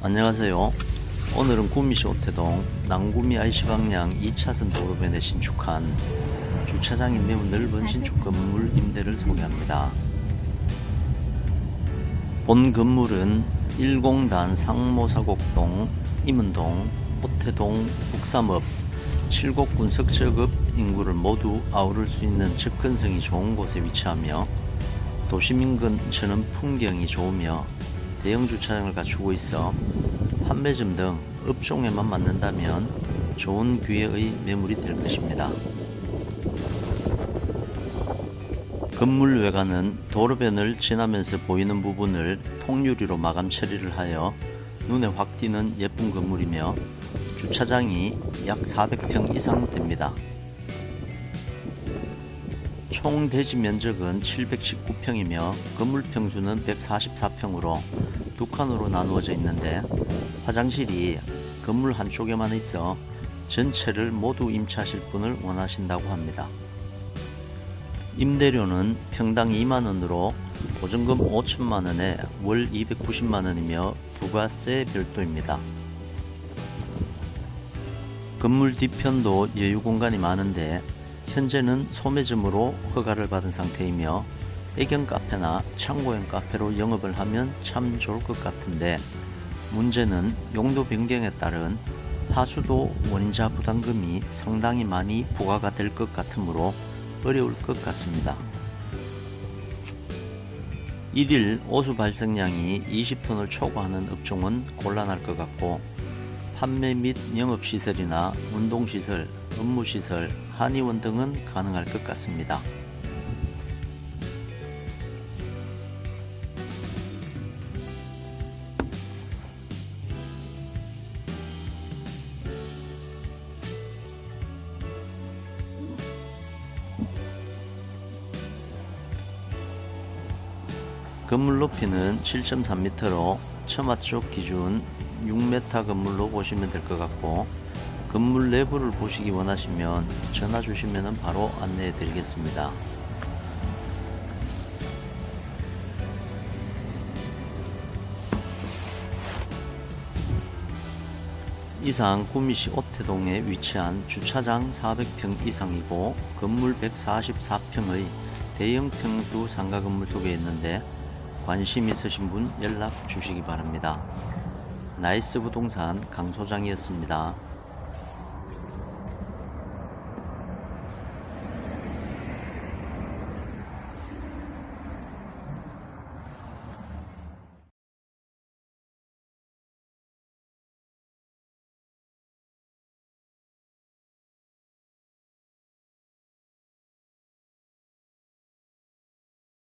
안녕하세요. 오늘은 구미시 오태동 남구미 IC방향 2차선 도로변에 신축한 주차장이 매우 넓은 신축 건물 임대를 소개합니다. 본 건물은 1공단 상모사곡동, 임은동, 오태동, 북삼읍, 칠곡군 석적읍 인구를 모두 아우를 수 있는 접근성이 좋은 곳에 위치하며 도심 인근처는 풍경이 좋으며 대형 주차장을 갖추고 있어 판매점 등 업종에만 맞는다면 좋은 기회의 매물이 될 것입니다. 건물 외관은 도로변을 지나면서 보이는 부분을 통유리로 마감 처리를 하여 눈에 확 띄는 예쁜 건물이며 주차장이 약 400평 이상 됩니다. 총 대지 면적은 719평이며 건물 평수는 144평으로 두 칸으로 나누어져 있는데 화장실이 건물 한쪽에만 있어 전체를 모두 임차하실 분을 원하신다고 합니다. 임대료는 평당 2만원으로 보증금 5천만원에 월 290만원이며 부가세 별도입니다. 건물 뒤편도 여유 공간이 많은데 현재는 소매점으로 허가를 받은 상태이며 애견 카페나 창고형 카페로 영업을 하면 참 좋을 것 같은데 문제는 용도 변경에 따른 하수도 원인자 부담금이 상당히 많이 부과가 될 것 같으므로 어려울 것 같습니다. 1일 오수 발생량이 20톤을 초과하는 업종은 곤란할 것 같고 판매 및 영업시설이나 운동시설, 업무시설, 한의원 등은 가능할 것 같습니다. 건물 높이는 7.3m로 처마 쪽 기준 6m 건물로 보시면 될 것 같고 건물 내부를 보시기 원하시면 전화 주시면 바로 안내해 드리겠습니다. 이상 구미시 오태동에 위치한 주차장 400평 이상이고 건물 144평의 대형 평수 상가 건물 소개했는데 관심 있으신 분 연락 주시기 바랍니다. 나이스 부동산 강 소장이었습니다.